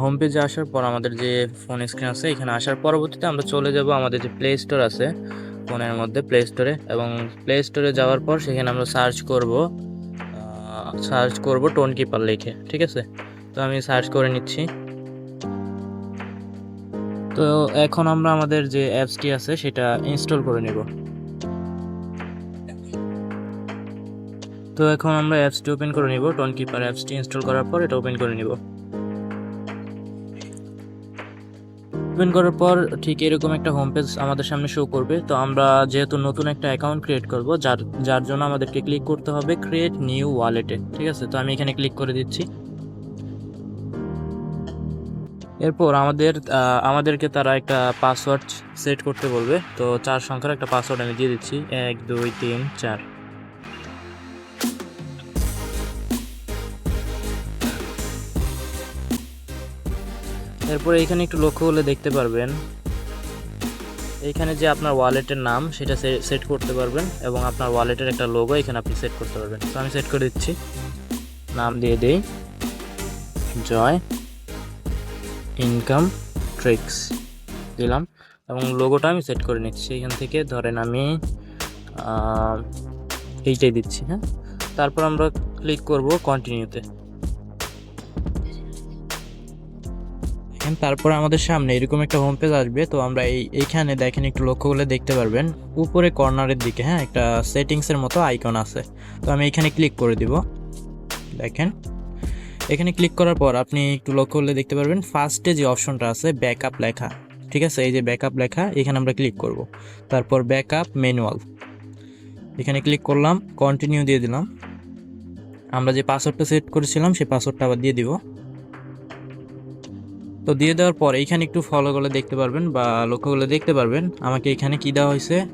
Home পেজে আসার পর আমাদের যে ফোন স্ক্রিন আছে, এখানে আসার পরবর্তীতে আমরা চলে যাব আমাদের যে প্লে স্টোর আছে ফোনের মধ্যে প্লে স্টোরে এবং প্লে স্টোরে যাওয়ার পর সেখানে আমরা সার্চ করব সার্চ করব টোন কিপার লিখে, ঠিক আছে? তো আমি সার্চ করে নিচ্ছি। তো এখন আমরা আমাদের যে অ্যাপসটি আছে, সেটা ইনস্টল করে নেব। তো এখন আমরা অ্যাপসটি ওপেন করে নিব টোন কিপার অ্যাপসটি ইনস্টল করার পর এটা ওপেন করে নিব। ওপেন করার পর ঠিক এরকম একটা হোম পেজ আমাদের সামনে শো করবে। তো আমরা যেহেতু নতুন একটা অ্যাকাউন্ট ক্রিয়েট করব, যার যার জন্য আমাদেরকে ক্লিক করতে হবে ক্রিয়েট নিউ ওয়ালেটে ঠিক আছে? তো আমি এখানে ক্লিক করে দিচ্ছি। এরপর আমাদের আমাদেরকে তারা একটা পাসওয়ার্ড সেট করতে বলবে। তো চার সংখ্যার একটা পাসওয়ার্ড আমি দিয়ে দিচ্ছি। এক, দুই, তিন, চার। এরপরে এখানে একটু লক্ষ্য করলে দেখতে পারবেন। এইখানে যে আপনার ওয়ালেটের নাম, সেটা সেট করতে পারবেন এবং আপনার ওয়ালেটের একটা লোগো এখানে আপনি সেট করতে পারবেন। তো আমি সেট করে দিচ্ছি। নাম দিয়ে দিই। জয় ইনকাম ট্রিক্স দিলাম এবং লোগোটা আমি সেট করে নিচ্ছি। এখান থেকে ধরেন আমি এইটাই দিচ্ছি হ্যাঁ? তারপর আমরা ক্লিক করব কন্টিনিউতে তারপর আমাদের সামনে এরকম একটা হোম পেজ আসবে। তো আমরা এই, এইখানে দেখেন একটু লক্ষ্য করলে দেখতে পারবেন। উপরে কর্নারের দিকে হ্যাঁ একটা সেটিংসের মতো আইকন আছে। তো আমি এখানে ক্লিক করে দিব। দেখেন, এখানে ক্লিক করার পর আপনি একটু লক্ষ্য করলে দেখতে পারবেন ফার্স্টে যে অপশনটা আছে ব্যাকআপ লেখা। ঠিক আছে? এই যে ব্যাকআপ লেখা, এখানে আমরা ক্লিক করব। তারপর ব্যাকআপ ম্যানুয়াল এখানে ক্লিক করলাম কন্টিনিউ দিয়ে দিলাম। আমরা যে পাসওয়ার্ডটা সেট করেছিলাম, সেই পাসওয়ার্ডটা আবার দিয়ে দিব। তো দিয়ে দেওয়ার পর এইখানে একটু ফলো করলে দেখতে পারবেন বা লক্ষ্য করলে দেখতে পারবেন। আমাকে এখানে কি দেওয়া হয়েছে?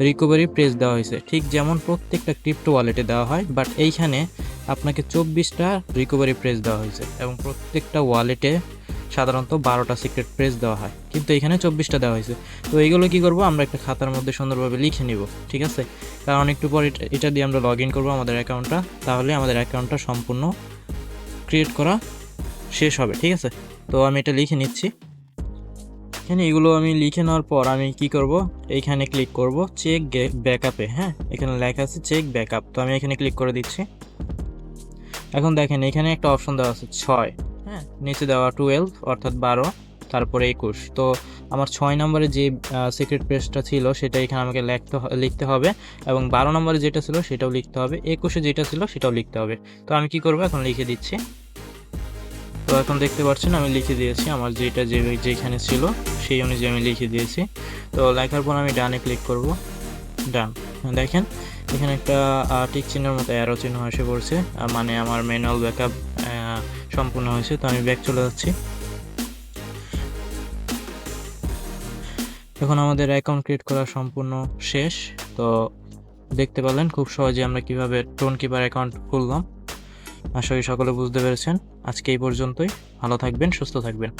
রিকভারি প্রেস দেওয়া হয়েছে। ঠিক যেমন প্রত্যেকটা ক্রিপ্টো ওয়ালেটে দেওয়া হয় বাট এইখানে আপনাকে চব্বিশটা রিকভারি প্রেস দেওয়া হয়েছে এবং প্রত্যেকটা ওয়ালেটে সাধারণত বারোটা সিক্রেট প্রেস দেওয়া হয়। কিন্তু এখানে চব্বিশটা দেওয়া হয়েছে। তো এইগুলো কি করব? আমরা একটা খাতার মধ্যে সুন্দরভাবে লিখে নিব, ঠিক আছে? কারণ একটু পর এটা- এটা দিয়ে আমরা লগ ইন করব আমাদের অ্যাকাউন্টটা তাহলে আমাদের অ্যাকাউন্টটা সম্পূর্ণ ক্রিয়েট করা শেষ হবে, ঠিক আছে? তো আমি এটা লিখে নিচ্ছি। এখানে এগুলো আমি লিখে নেওয়ার পর আমি কি করব? এইখানে ক্লিক করব চেক ব্যাকআপে হ্যাঁ? এখানে লেখা আছে চেক ব্যাকআপ তো আমি এখানে ক্লিক করে দিচ্ছি। এখন দেখেন, এখানে একটা অপশন দেওয়া আছে ছয় হ্যাঁ? নিচে দেওয়া টুয়েলভ অর্থাৎ বারো, তারপরে একুশ। তো আমার ছয় নম্বরে যে সিক্রেট পেজটা ছিল, সেটা এখানে আমাকে লিখতে লিখতে হবে এবং বারো নম্বরে যেটা ছিল, সেটাও লিখতে হবে। একুশে যেটা ছিল, সেটাও লিখতে হবে। তো আমি কি করব? এখন লিখে দিচ্ছি। তো এখন দেখতে পাচ্ছেন, আমি লিখে দিয়েছি আমার যেটা যে যেখানে ছিল, সেই অনুযায়ী আমি লিখে দিয়েছি। তো লেখার পর আমি ডানে ক্লিক করব। ডান। দেখেন, এখানে একটা টিক চিহ্নের মতো অ্যারো চিহ্ন এসে পড়ছে মানে আমার ম্যানুয়াল ব্যাকআপ সম্পূর্ণ হয়েছে। তো আমি ব্যাক চলে যাচ্ছি। এখন আমাদের অ্যাকাউন্ট ক্রিয়েট করা সম্পূর্ণ শেষ। তো দেখতে পেলেন খুব সহজে আমরা কীভাবে টোন কিপার অ্যাকাউন্ট খুললাম। আশা করি সকলে বুঝতে পেরেছেন। আজকে এই পর্যন্তই। ভালো থাকবেন সুস্থ থাকবেন।